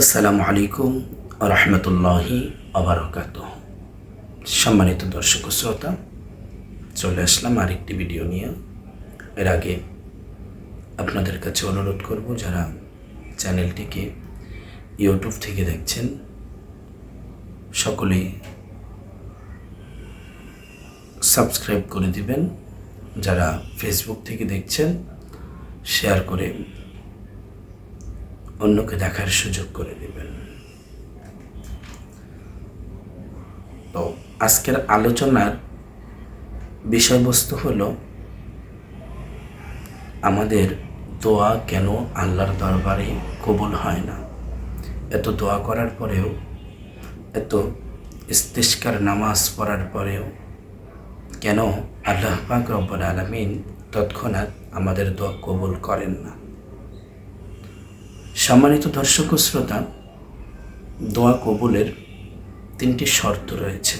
আসসালামু আলাইকুম রহমতুল্লাহি আবরকাত সম্মানিত দর্শক শ্রোতা, চলে আসলাম আরেকটি ভিডিও নিয়ে। এর আগে আপনাদের কাছে অনুরোধ করব, যারা চ্যানেলটিকে ইউটিউব থেকে দেখছেন, সকলেই সাবস্ক্রাইব করে দিবেন। যারা ফেসবুক থেকে দেখছেন, শেয়ার করে অন্যকে দেখার সুযোগ করে দেবেন। তো আজকের আলোচনার বিষয়বস্তু হলো আমাদের দোয়া কেন আল্লাহর দরবারে কবুল হয় না? এত দোয়া করার পরেও, এত ইস্তিষ্কার নামাজ পড়ার পরেও কেন আল্লাহ পাক রব্বুল আলমিন তৎক্ষণাৎ আমাদের দোয়া কবুল করেন না? সম্মানিত দর্শক ও শ্রোতা, দোয়া কবুলের তিনটি শর্ত রয়েছে।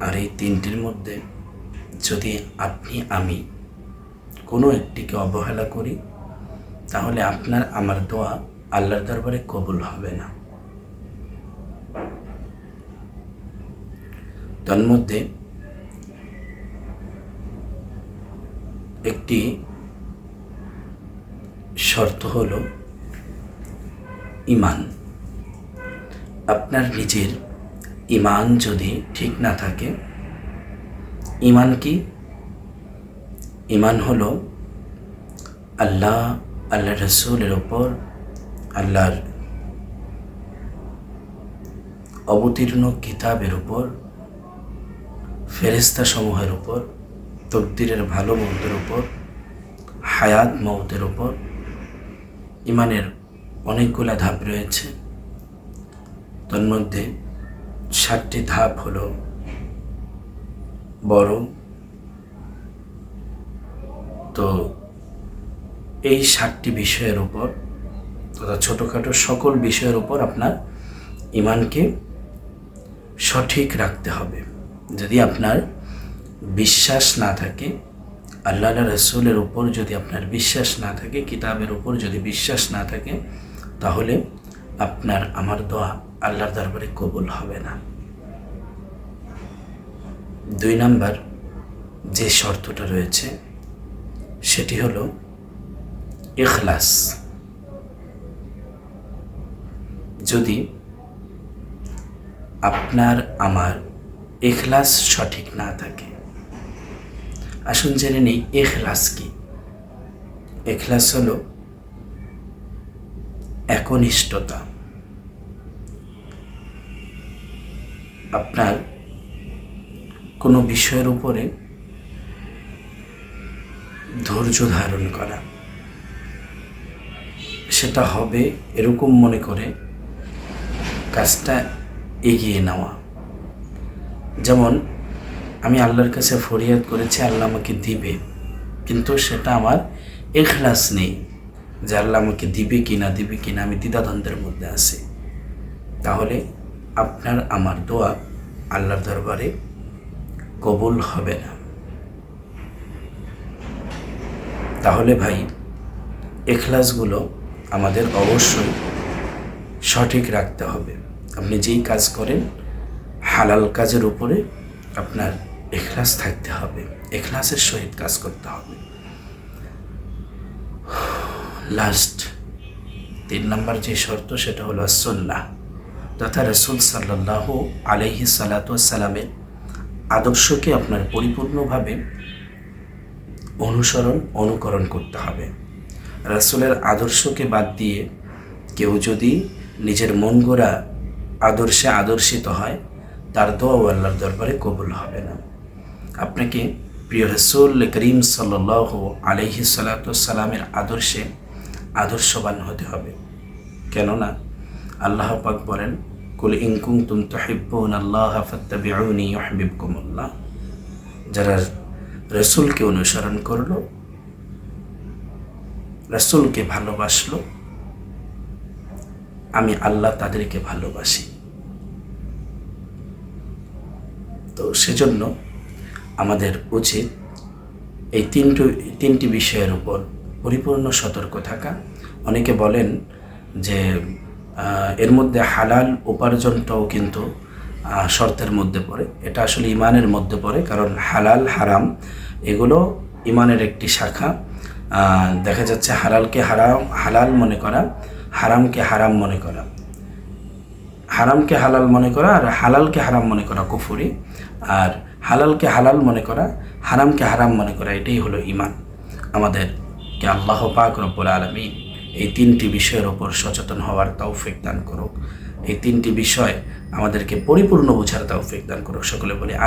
আর এই তিনটির মধ্যে যদি আপনি, আমি কোনো একটিকে অবহেলা করি, তাহলে আপনার, আমার দোয়া আল্লাহর দরবারে কবুল হবে না। তন্মধ্যে একটি শর্ত হল ইমান। আপনার নিজের ইমান যদি ঠিক না থাকে, ইমান কি? ইমান হল আল্লাহ আল্লাহ রসুলের ওপর আল্লাহর অবতীর্ণ কিতাবের উপর ফেরেস্তা সমূহের উপর তকদিরের ভালো মন্দের উপর হায়াত মৌতের উপর ইমানের অনেকগুলা ধাপ রয়েছে। তার মধ্যে ষাটটি ধাপ হলো বড়। তো এই সাতটি বিষয়ের উপর তথা ছোটোখাটো সকল বিষয়ের উপর আপনার ইমানকে সঠিক রাখতে হবে। যদি আপনার বিশ্বাস না থাকে আল্লাহ রসুলের উপর যদি আপনার বিশ্বাস না থাকে, কিতাবের উপর যদি বিশ্বাস না থাকে, তাহলে আপনার, আমার দোয়া আল্লাহর দরবারে কবুল হবে না। দুই নাম্বার যে শর্তটা রয়েছে, সেটি হল এখলাস যদি আপনার, আমার এখলাস সঠিক না থাকে আসুন জেনে নেই, এখলাস কি? এখলাস হল একনিষ্ঠতা। আপনার কোনো বিষয়ের উপরে ধৈর্য ধারণ করা। সেটা হবে এরকম মনে করে কাজটা এগিয়ে নেওয়া। যেমন আমি আল্লাহর কাছে ফরিয়াদ করেছি, আল্লাহ আমাকে দিবে। কিন্তু সেটা আমার এখলাস নেই যে আল্লাহ আমাকে দিবে কি না, দিবে কি না, আমি দ্বিধাদ্বন্দ্বের মধ্যে আছি। তাহলে আপনার আমার দোয়া আল্লাহর দরবারে কবুল হবে না। তাহলে ভাই, এখলাসগুলো আমাদের অবশ্যই সঠিক রাখতে হবে। আপনি যেই কাজ করেন, হালাল কাজের উপরে আপনার এখলাস থাকতে হবে, এখলাসের সহিত কাজ করতে হবে। লাস্ট তিন নম্বর যে শর্ত, সেটা হলো সন্না তথা রসুল সাল্লাহ আলহি সালাতামের আদর্শকে আপনার পরিপূর্ণভাবে অনুসরণ, অনুকরণ করতে হবে। রসুলের আদর্শকে বাদ দিয়ে কেউ যদি নিজের মন গোড়া আদর্শে আদর্শিত হয়, তার দোয়াও আল্লাহর দরবারে কবুল হবে না। আপনাকে প্রিয় রসুল করিম সাল আলহি সালাতামের আদর্শে আদর্শবান হতে হবে। কেননা আল্লাহ পাক বলেন, কুল ইনকুম তুম তহিব্বুন আল্লাহ ফত্তাবিউনি ইউহিব্বুকুমুল্লাহ। যারা রসুলকে অনুসরণ করল, রসুলকে ভালোবাসলো, আমি আল্লাহ তাদেরকে ভালোবাসি। তো সেজন্য আমাদের উচিত এই তিনটি তিনটি বিষয়ের উপর পরিপূর্ণ সতর্ক থাকা। অনেকে বলেন যে এর মধ্যে হালাল উপার্জনটাও কিন্তু শর্তের মধ্যে পড়ে। এটা আসলে ইমানের মধ্যে পড়ে, কারণ হালাল, হারাম এগুলো ইমানের একটি শাখা। দেখা যাচ্ছে হালালকে হারাম, হালাল মনে করা, হারামকে হারাম মনে করা। হারামকে হালাল মনে করা আর হালালকে হারাম মনে করা কুফুরি। আর হালালকে হালাল মনে করা, হারামকে হারাম মনে করা, এটাই হলো ইমান আমাদেরকে আল্লাহ পাক রব্বুল আলমী এই তিনটি বিষয়ের ওপর সচেতন হওয়ার তৌফিক দান করুক। এই তিনটি বিষয় আমাদেরকে পরিপূর্ণ বোঝার তৌফিক দান করুক। সকলে বলি